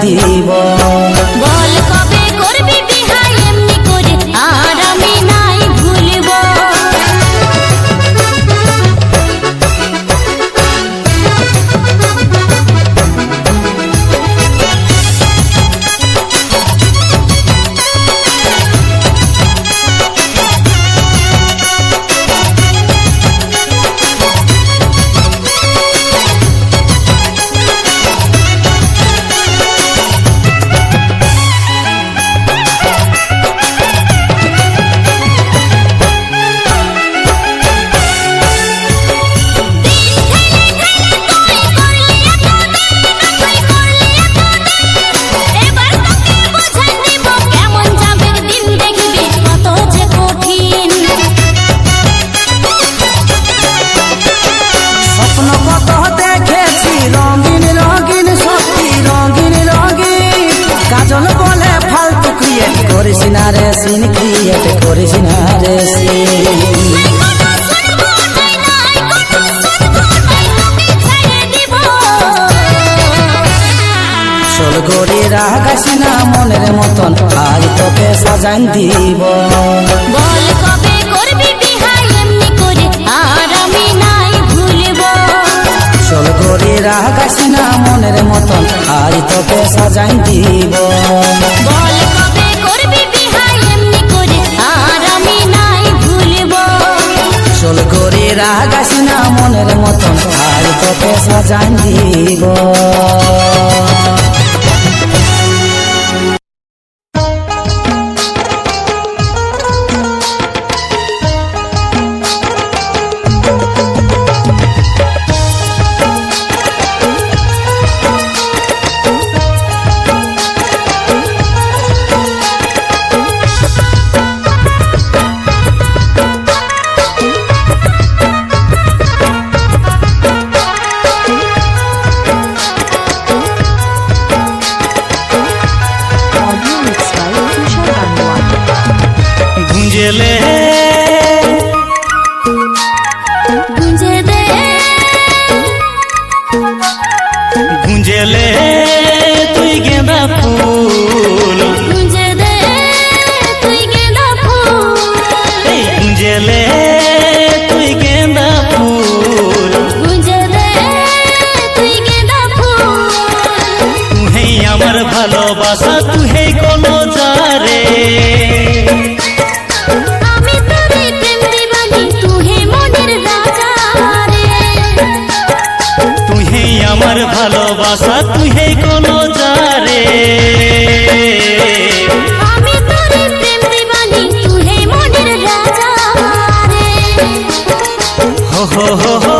ti. করিস scene কি এতে করিস সিন? করে রাগাস না মনের মতন আজ তোকে সাজান দিব। বল কবে করবি বিহাই এমনি করে আর আমি নাই ভুলব। চল না মনের মতন আজ তোকে সাজান দিব। মনের মতন আর কত সাজান দিব? আমার ভালোবাসা তুহে কোন জারে আমার ভালোবাসা তুহে কোন জারে হো হো হো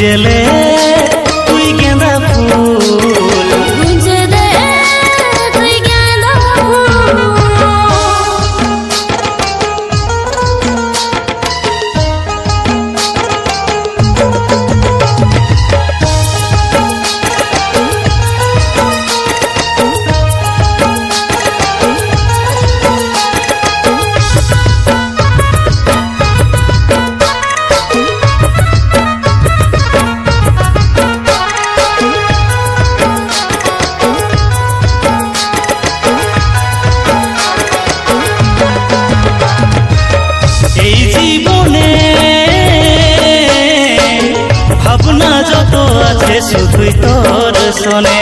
জেলে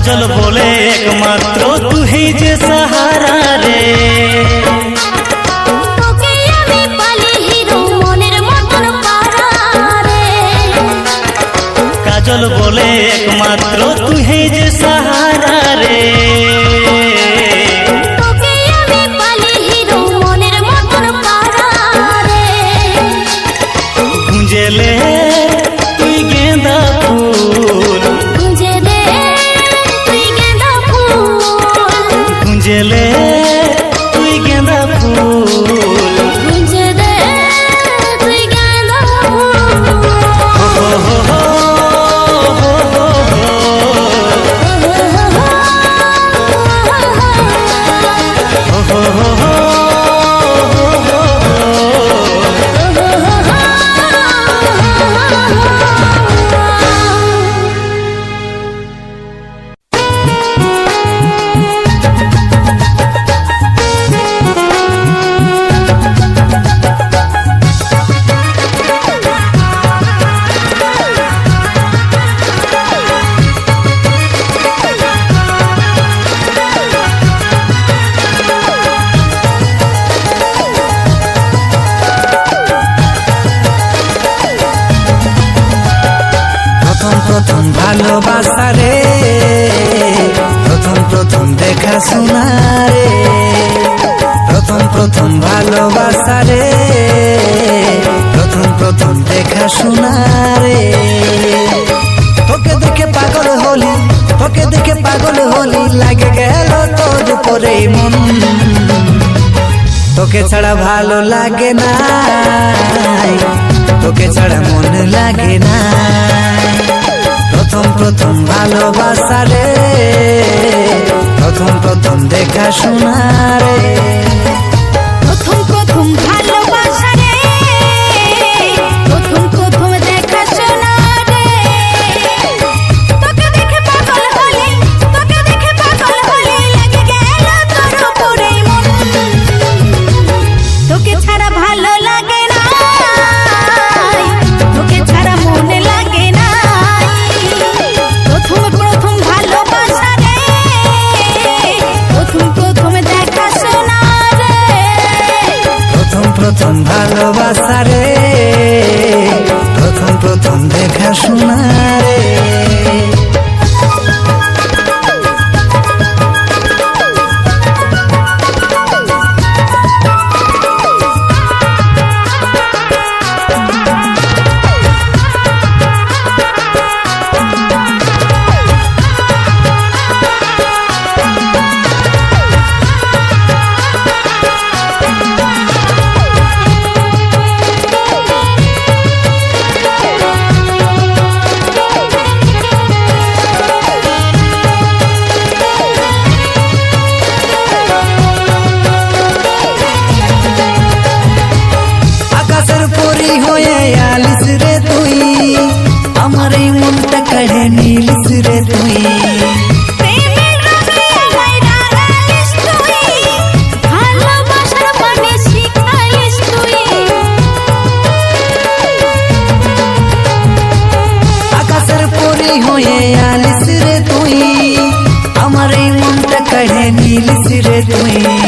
কাজল বলে একমাত্র তুই যে সাহারা রে। কাজল বলে একমাত্র তুই যে সাহারা রে। ছাড়া ভালো লাগে না। তোকে ছাড়া মন লাগে না। প্রথম প্রথম ভালোবাসা রে। প্রথম প্রথম দেখা শোনা কালি হয়ে আনিস রে তুই আমার এই মনটা কাহে নীলিস রে তুই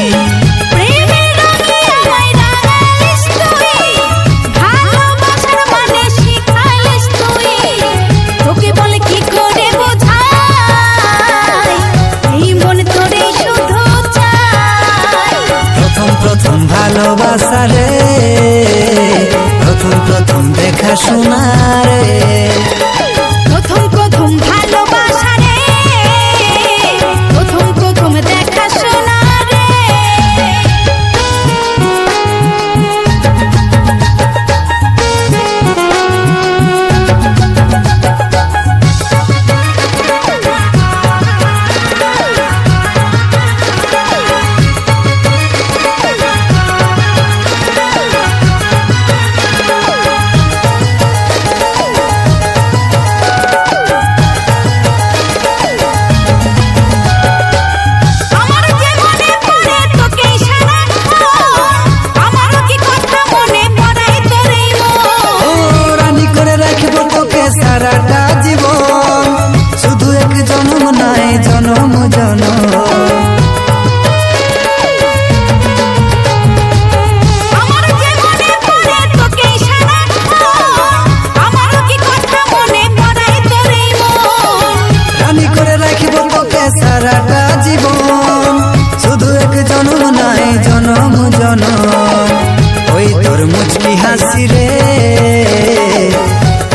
মুচকি হাসি রে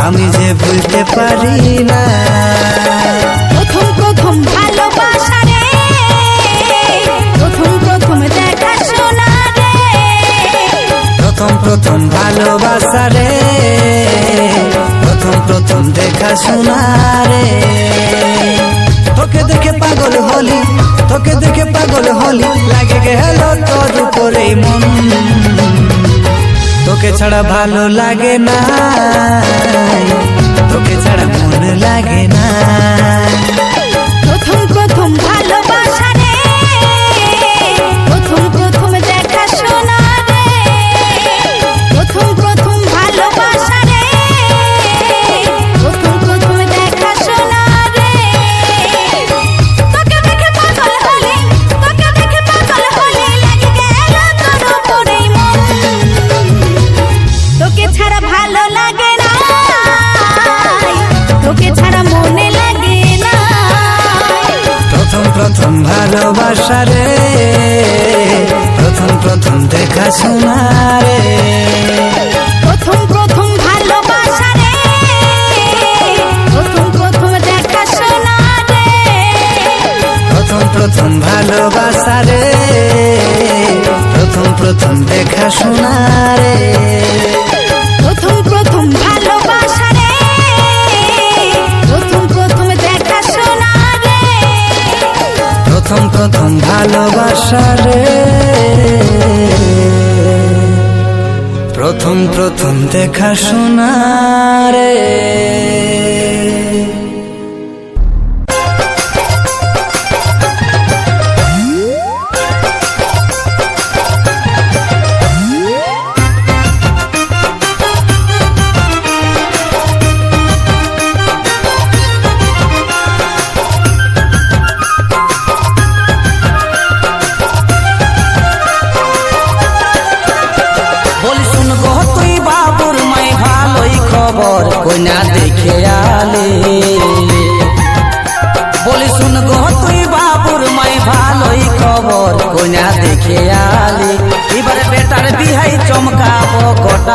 আমি যে বুঝতে পারি না। প্রথম প্রথম ভালোবাসা রে প্রথম প্রথম দেখা শোনা রে। প্রথম প্রথম ভালোবাসা রে প্রথম প্রথম দেখা শোনা রে। তোকে দেখে পাগল হলি তোকে দেখে পাগল হলি লাগে গেল তোর উপরে মন। তোকে ছাড়া ভালো লাগে না। তোকে ছাড়া মন লাগে না। রে প্রথম প্রথম দেখা শোনা রে।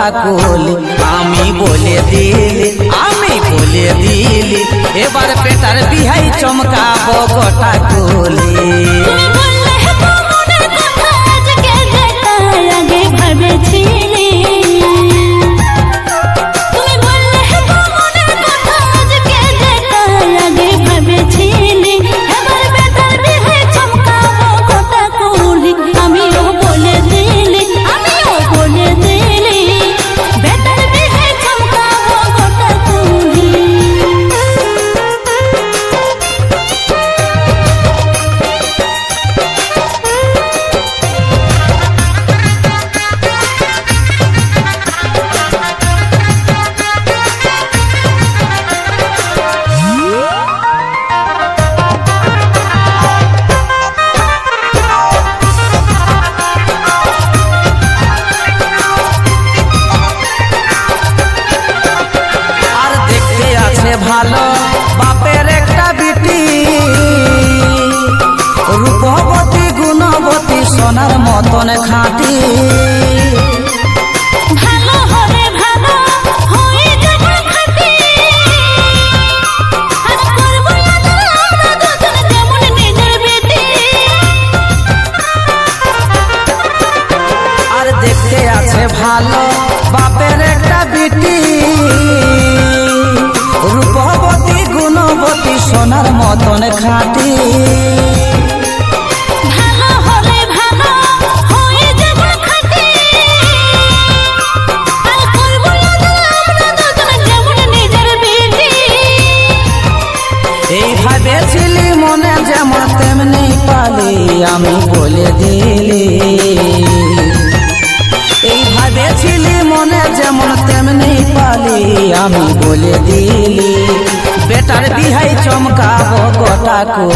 কথা কলি আমি বলে দিলি, আমি বলে দিলি, এবার পেটার বিহাই চমকাবো কথা কলি ভেবেছি। fraco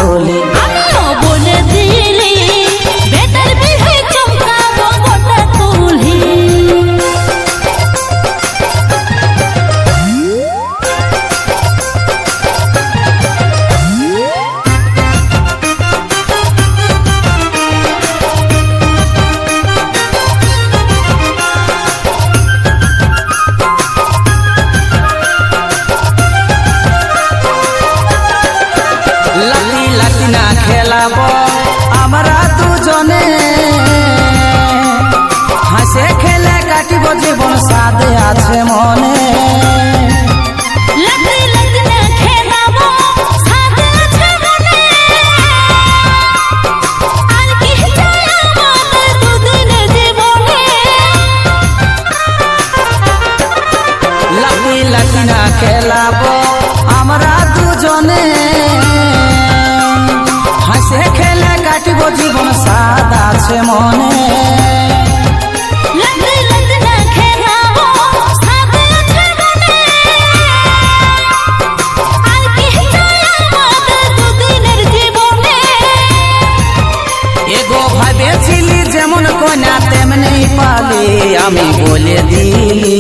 বলে দিলি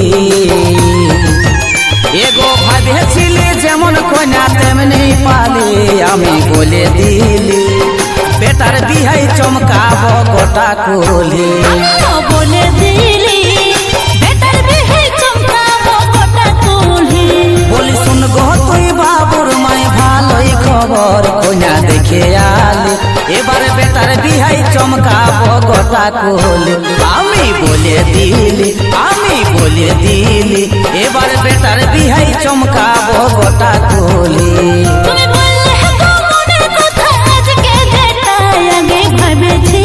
এগো ভাবেছিলি যেমন কন্যা তেমনি পালি আমি বলে দিলি। বেটার বিহাই চমকাব গোটা কোলে। বলে দিলি বেটার বিহাই চমকাব গোটা কোলে। বলি শুন গো তুই বাবুর মাই ভালোই খবর এবারে বেতার বিহাই চমকাবো কথা কোহলি। আমি বলে দিলি, আমি বলে দিলি, এবার বেতার বিহাই চমকাবো কথা কোহলি। তুমি বললে হ্যাঁ মনের কথা আজকে যেটা আগে ভেবেছি।